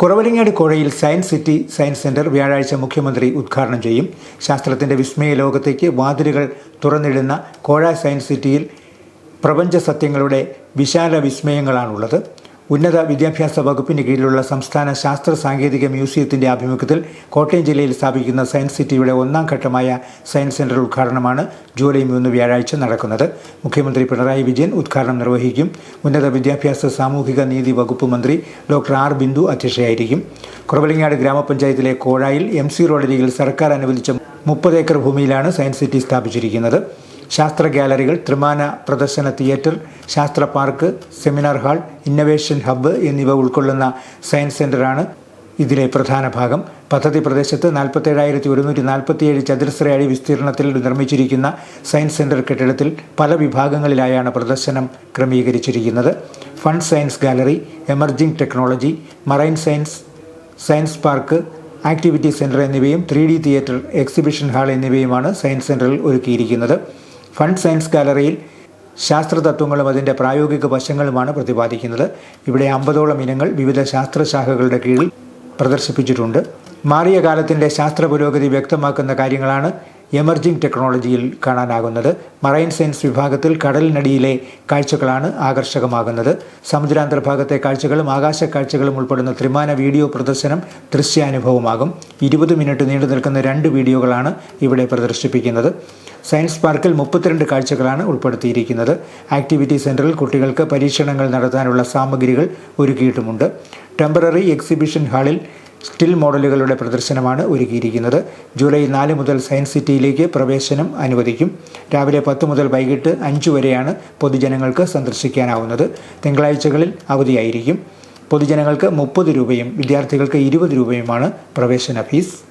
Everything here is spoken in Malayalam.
കുറവലിങ്ങാട് കോഴയിൽ സയൻസ് സിറ്റി സയൻസ് സെന്റർ വ്യാഴാഴ്ച മുഖ്യമന്ത്രി ഉദ്ഘാടനം ചെയ്യും. ശാസ്ത്രത്തിന്റെ വിസ്മയ ലോകത്തേക്ക് വാതിലുകൾ തുറന്നിടുന്ന കോഴ സയൻസ് സിറ്റിയിൽ പ്രപഞ്ച സത്യങ്ങളുടെ വിശാല വിസ്മയങ്ങളാണുള്ളത്. ഉന്നത വിദ്യാഭ്യാസ വകുപ്പിന് കീഴിലുള്ള സംസ്ഥാന ശാസ്ത്ര സാങ്കേതിക മ്യൂസിയത്തിന്റെ ആഭിമുഖ്യത്തിൽ കോട്ടയം ജില്ലയിൽ സ്ഥാപിക്കുന്ന സയൻസ് സിറ്റിയുടെ ഒന്നാം ഘട്ടമായ സയൻസ് സെന്റർ ഉദ്ഘാടനമാണ് ജൂലൈ മൂന്ന് വ്യാഴാഴ്ച നടക്കുന്നത്. മുഖ്യമന്ത്രി പിണറായി വിജയൻ ഉദ്ഘാടനം നിർവഹിക്കും. ഉന്നത വിദ്യാഭ്യാസ സാമൂഹിക നീതി വകുപ്പ് മന്ത്രി ഡോക്ടർ ആർ ബിന്ദു അധ്യക്ഷയായിരിക്കും. കുറവലിങ്ങാട് ഗ്രാമപഞ്ചായത്തിലെ കോഴായിൽ എം സി റോഡരികിൽ സർക്കാർ അനുവദിച്ച മുപ്പത് ഏക്കർ ഭൂമിയിലാണ് സയൻസ് സിറ്റി സ്ഥാപിച്ചിരിക്കുന്നത്. ശാസ്ത്ര ഗാലറികൾ ത്രിമാന പ്രദർശന തിയേറ്റർ ശാസ്ത്ര park seminar hall innovation hub എന്നിവ ഉൾക്കൊള്ളുന്ന സയൻസ് സെന്ററാണ് ഇതിലെ പ്രധാന ഭാഗം. പദ്ധതി പ്രദേശത്ത് നാൽപ്പത്തേഴായിരത്തി ഒരുന്നൂറ്റി നാൽപ്പത്തിയേഴ് ചതുരശ്ര അടി വിസ്തീർണത്തിൽ നിർമ്മിച്ചിരിക്കുന്ന സയൻസ് സെന്റർ കെട്ടിടത്തിൽ പല വിഭാഗങ്ങളിലായാണ് പ്രദർശനം ക്രമീകരിച്ചിരിക്കുന്നത്. Fund science gallery emerging technology marine science science park activity centre എന്നിവയും ത്രീ തിയേറ്റർ എക്സിബിഷൻ ഹാൾ എന്നിവയുമാണ് സയൻസ് സെന്ററിൽ ഒരുക്കിയിരിക്കുന്നത്. ഫണ്ട് സയൻസ് ഗാലറിയിൽ ശാസ്ത്രതത്വങ്ങളും അതിന്റെ പ്രായോഗിക വശങ്ങളുമാണ് പ്രതിപാദിക്കുന്നത്. ഇവിടെ അമ്പതോളം ഇനങ്ങൾ വിവിധ ശാസ്ത്രശാഖകളുടെ കീഴിൽ പ്രദർശിപ്പിച്ചിട്ടുണ്ട്. മാറിയ കാലത്തിന്റെ ശാസ്ത്ര പുരോഗതി വ്യക്തമാക്കുന്ന കാര്യങ്ങളാണ് എമർജിംഗ് ടെക്നോളജിയിൽ കാണാനാകുന്നത്. മറൈൻ സയൻസ് വിഭാഗത്തിൽ കടലിനടിയിലെ കാഴ്ചകളാണ് ആകർഷകമാകുന്നത്. സമുദ്രാന്തര ഭാഗത്തെ കാഴ്ചകളും ആകാശ കാഴ്ചകളും ഉൾപ്പെടുന്ന ത്രിമാന വീഡിയോ പ്രദർശനം ദൃശ്യാനുഭവമാകും. ഇരുപത് മിനിറ്റ് നീണ്ടു നിൽക്കുന്ന രണ്ട് വീഡിയോകളാണ് ഇവിടെ പ്രദർശിപ്പിക്കുന്നത്. സയൻസ് പാർക്കിൽ മുപ്പത്തിരണ്ട് കാഴ്ചകളാണ് ഉൾപ്പെടുത്തിയിരിക്കുന്നത്. ആക്ടിവിറ്റി സെന്ററിൽ കുട്ടികൾക്ക് പരീക്ഷണങ്ങൾ നടത്താനുള്ള സാമഗ്രികൾ ഒരുക്കിയിട്ടുമുണ്ട്. ടെമ്പററി എക്സിബിഷൻ ഹാളിൽ സ്റ്റിൽ മോഡലുകളുടെ പ്രദർശനമാണ് ഒരുക്കിയിരിക്കുന്നത്. ജൂലൈ നാല് മുതൽ സയൻസ് സിറ്റിയിലേക്ക് പ്രവേശനം അനുവദിക്കും. രാവിലെ പത്ത് മുതൽ വൈകിട്ട് അഞ്ച് വരെയാണ് പൊതുജനങ്ങൾക്ക് സന്ദർശിക്കാനാവുന്നത്. തിങ്കളാഴ്ചകളിൽ അവധിയായിരിക്കും. പൊതുജനങ്ങൾക്ക് മുപ്പത് രൂപയും വിദ്യാർത്ഥികൾക്ക് ഇരുപത് രൂപയുമാണ് പ്രവേശന ഫീസ്.